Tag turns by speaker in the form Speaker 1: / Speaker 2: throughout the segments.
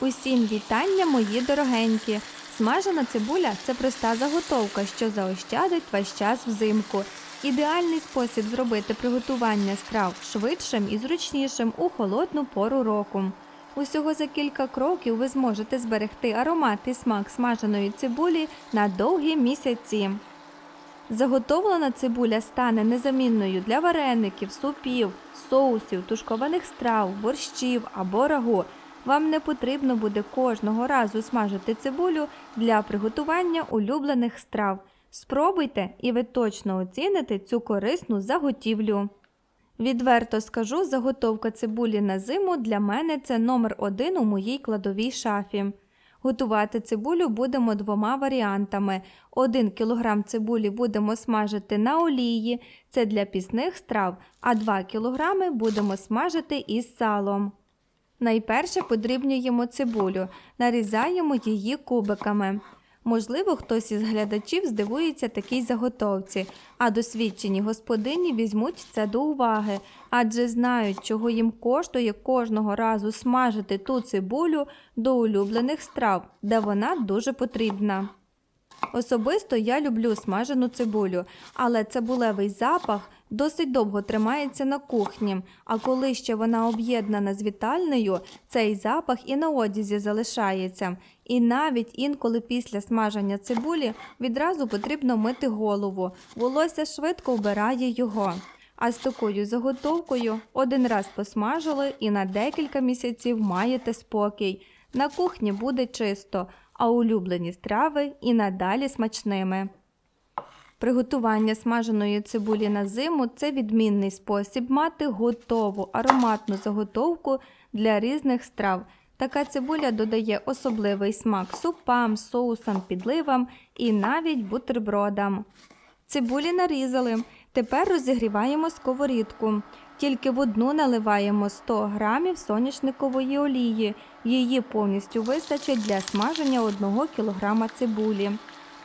Speaker 1: Усім вітання, мої дорогенькі! Смажена цибуля це проста заготовка, що заощадить ваш час взимку. Ідеальний спосіб зробити приготування страв швидшим і зручнішим у холодну пору року. Усього за кілька кроків ви зможете зберегти аромат і смак смаженої цибулі на довгі місяці. Заготовлена цибуля стане незамінною для вареників, супів, соусів, тушкованих страв, борщів або рагу. Вам не потрібно буде кожного разу смажити цибулю для приготування улюблених страв. Спробуйте і ви точно оціните цю корисну заготівлю. Відверто скажу, заготовка цибулі на зиму для мене це номер один у моїй кладовій шафі. Готувати цибулю будемо двома варіантами. 1 кг цибулі будемо смажити на олії, це для пісних страв, а 2 кг будемо смажити із салом. Найперше подрібнюємо цибулю, нарізаємо її кубиками. Можливо, хтось із глядачів здивується такій заготовці, а досвідчені господині візьмуть це до уваги, адже знають, чого їм коштує кожного разу смажити ту цибулю до улюблених страв, де вона дуже потрібна. Особисто я люблю смажену цибулю, але цибулевий запах досить довго тримається на кухні, а коли ще вона об'єднана з вітальнею, цей запах і на одязі залишається. І навіть інколи після смаження цибулі відразу потрібно мити голову, волосся швидко вбирає його. А з такою заготовкою один раз посмажили і на декілька місяців маєте спокій. На кухні буде чисто, а улюблені страви і надалі смачними. Приготування смаженої цибулі на зиму це відмінний спосіб мати готову ароматну заготовку для різних страв. Така цибуля додає особливий смак супам, соусам, підливам і навіть бутербродам. Цибулі нарізали. Тепер розігріваємо сковорідку. Тільки в одну наливаємо 100 грамів соняшникової олії. Її повністю вистачить для смаження 1 кг цибулі.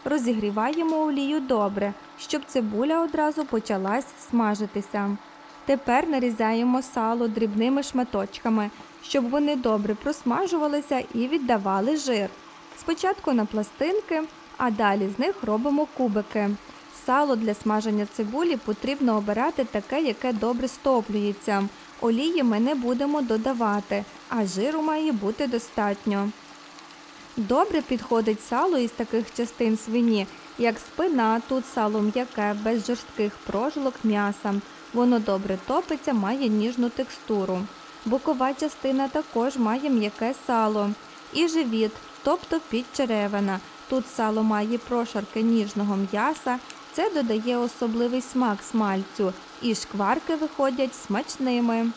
Speaker 1: Розігріваємо олію добре, щоб цибуля одразу почалась смажитися. Тепер нарізаємо сало дрібними шматочками, щоб вони добре просмажувалися і віддавали жир. Спочатку на пластинки, а далі з них робимо кубики. Сало для смаження цибулі потрібно обирати таке, яке добре стоплюється. Олії ми не будемо додавати, а жиру має бути достатньо. Добре підходить сало із таких частин свині, як спина, тут сало м'яке, без жорстких прожилок м'яса. Воно добре топиться, має ніжну текстуру. Бокова частина також має м'яке сало. І живіт, тобто підчеревина. Тут сало має прошарки ніжного м'яса. Це додає особливий смак смальцю, і шкварки виходять смачними.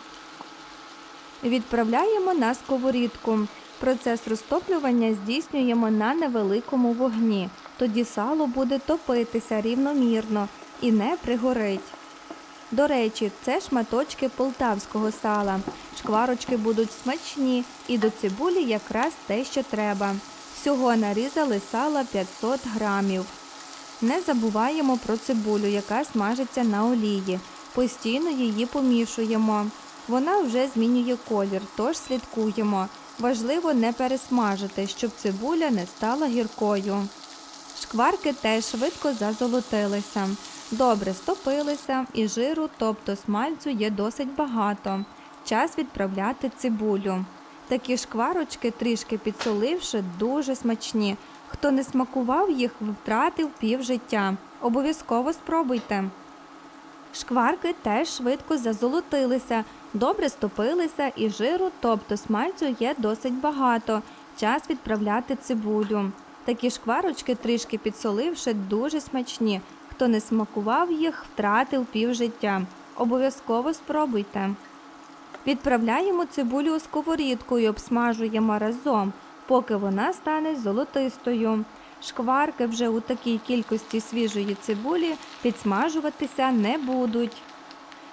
Speaker 1: Відправляємо на сковорідку. Процес розтоплювання здійснюємо на невеликому вогні. Тоді сало буде топитися рівномірно і не пригорить. До речі, це шматочки полтавського сала. Шкварочки будуть смачні і до цибулі якраз те, що треба. Всього нарізали сала 500 грамів. Не забуваємо про цибулю, яка смажиться на олії. Постійно її помішуємо. Вона вже змінює колір, тож слідкуємо. Важливо не пересмажити, щоб цибуля не стала гіркою. Шкварки теж швидко зазолотилися. Добре стопилися і жиру, тобто смальцю, є досить багато. Час відправляти цибулю. Такі шкварочки, трішки підсоливши, дуже смачні. Хто не смакував їх, втратив пів життя. Обов'язково спробуйте. Шкварки теж швидко зазолотилися, добре стопилися і жиру, тобто смальцю є досить багато. Час відправляти цибулю. Такі шкварочки, трішки підсоливши, дуже смачні. Хто не смакував їх, втратив пів життя. Обов'язково спробуйте. Відправляємо цибулю сковорідку і обсмажуємо разом, поки вона стане золотистою. Шкварки вже у такій кількості свіжої цибулі підсмажуватися не будуть.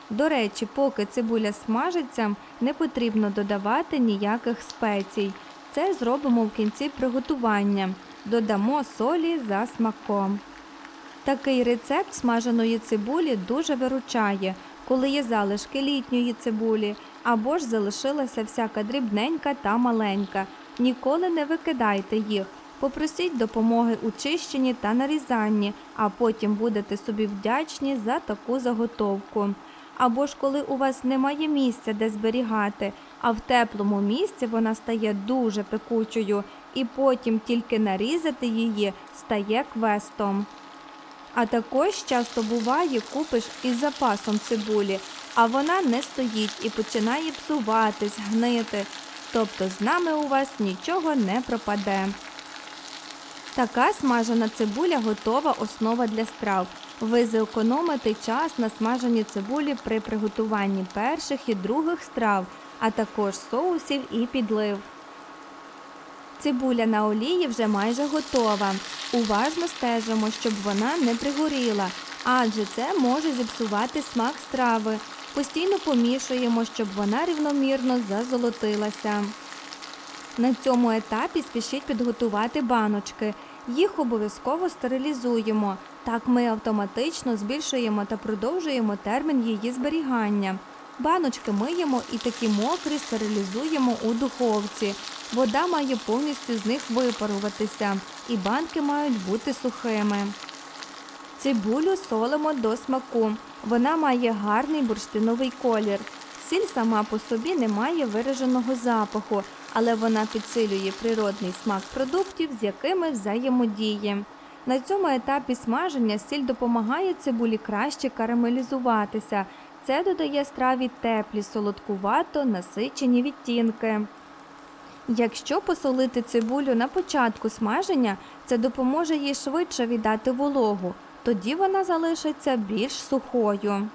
Speaker 1: До речі, поки цибуля смажиться, не потрібно додавати ніяких спецій. Це зробимо в кінці приготування. Додамо солі за смаком. Такий рецепт смаженої цибулі дуже виручає, коли є залишки літньої цибулі або ж залишилася всяка дрібненька та маленька. Ніколи не викидайте їх. Попросіть допомоги у чищенні та нарізанні, а потім будете собі вдячні за таку заготовку. Або ж коли у вас немає місця, де зберігати, а в теплому місці вона стає дуже пекучою, і потім тільки нарізати її стає квестом. А також часто буває, купиш із запасом цибулі, а вона не стоїть і починає псуватись, гнити. Тобто з нами у вас нічого не пропаде. Така смажена цибуля готова основа для страв. Ви зекономите час на смаженні цибулі при приготуванні перших і других страв, а також соусів і підлив. Цибуля на олії вже майже готова. Уважно стежимо, щоб вона не пригоріла, адже це може зіпсувати смак страви. Постійно помішуємо, щоб вона рівномірно зазолотилася. На цьому етапі спішіть підготувати баночки. Їх обов'язково стерилізуємо. Так ми автоматично збільшуємо та продовжуємо термін її зберігання. Баночки миємо і такі мокрі стерилізуємо у духовці. Вода має повністю з них випаруватися, і банки мають бути сухими. Цибулю солимо до смаку. Вона має гарний бурштиновий колір. Сіль сама по собі не має вираженого запаху, але вона підсилює природний смак продуктів, з якими взаємодіє. На цьому етапі смаження сіль допомагає цибулі краще карамелізуватися. Це додає страві теплі, солодкувато, насичені відтінки. Якщо посолити цибулю на початку смаження, це допоможе їй швидше віддати вологу, тоді вона залишиться більш сухою.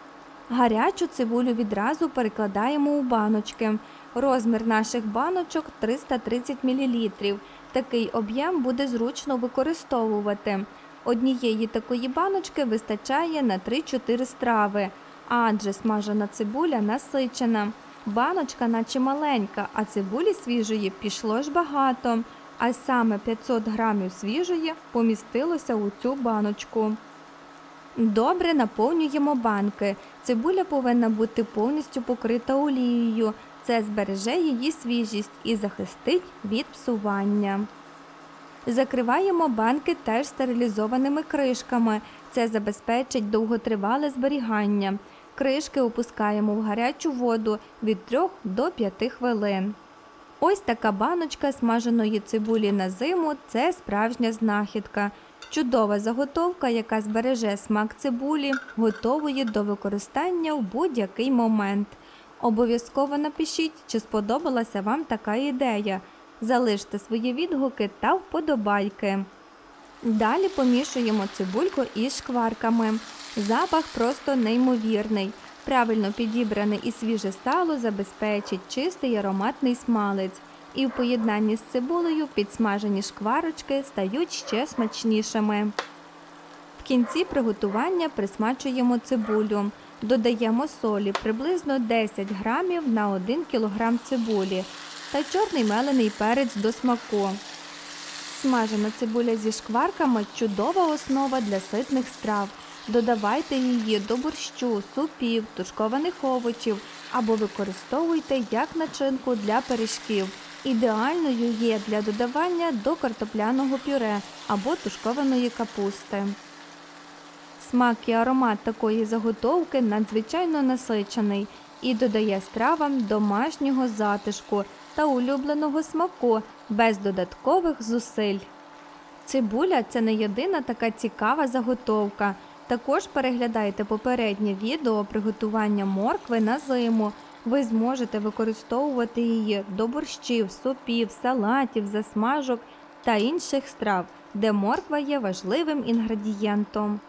Speaker 1: Гарячу цибулю відразу перекладаємо у баночки. Розмір наших баночок 330 мл. Такий об'єм буде зручно використовувати. Однієї такої баночки вистачає на 3-4 страви, адже смажена цибуля насичена. Баночка наче маленька, а цибулі свіжої пішло ж багато. А саме 500 грамів свіжої помістилося у цю баночку. Добре наповнюємо банки. Цибуля повинна бути повністю покрита олією. Це збереже її свіжість і захистить від псування. Закриваємо банки теж стерилізованими кришками. Це забезпечить довготривале зберігання. Кришки опускаємо в гарячу воду від 3 до 5 хвилин. Ось така баночка смаженої цибулі на зиму це справжня знахідка. Чудова заготовка, яка збереже смак цибулі, готової до використання в будь-який момент. Обов'язково напишіть, чи сподобалася вам така ідея. Залиште свої відгуки та вподобайки. Далі помішуємо цибульку із шкварками. Запах просто неймовірний. Правильно підібране і свіже сало забезпечить чистий ароматний смалець. І в поєднанні з цибулею підсмажені шкварочки стають ще смачнішими. В кінці приготування присмачуємо цибулю. Додаємо солі приблизно 10 грамів на 1 кг цибулі та чорний мелений перець до смаку. Смажена цибуля зі шкварками чудова основа для ситних страв. Додавайте її до борщу, супів, тушкованих овочів або використовуйте як начинку для пиріжків. Ідеальною є для додавання до картопляного пюре або тушкованої капусти. Смак і аромат такої заготовки надзвичайно насичений і додає стравам домашнього затишку та улюбленого смаку без додаткових зусиль. Цибуля це не єдина така цікава заготовка. Також переглядайте попереднє відео приготування моркви на зиму. Ви зможете використовувати її до борщів, супів, салатів, засмажок та інших страв, де морква є важливим інгредієнтом.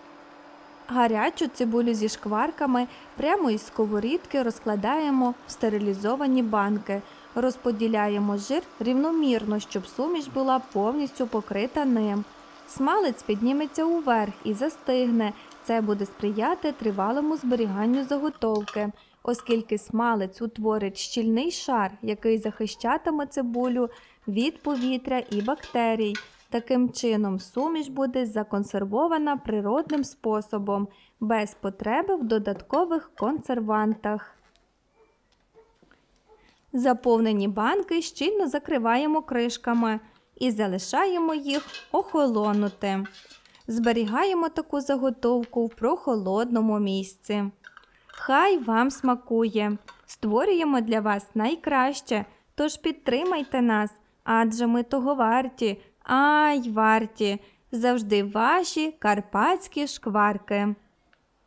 Speaker 1: Гарячу цибулю зі шкварками прямо із сковорідки розкладаємо в стерилізовані банки. Розподіляємо жир рівномірно, щоб суміш була повністю покрита ним. Смалець підніметься уверх і застигне. Це буде сприяти тривалому зберіганню заготовки, оскільки смалець утворить щільний шар, який захищатиме цибулю від повітря і бактерій. Таким чином, суміш буде законсервована природним способом, без потреби в додаткових консервантах. Заповнені банки щільно закриваємо кришками і залишаємо їх охолонути. Зберігаємо таку заготовку в прохолодному місці. Хай вам смакує! Створюємо для вас найкраще, тож підтримайте нас, адже ми того варті, ай варті, завжди ваші карпатські шкварки.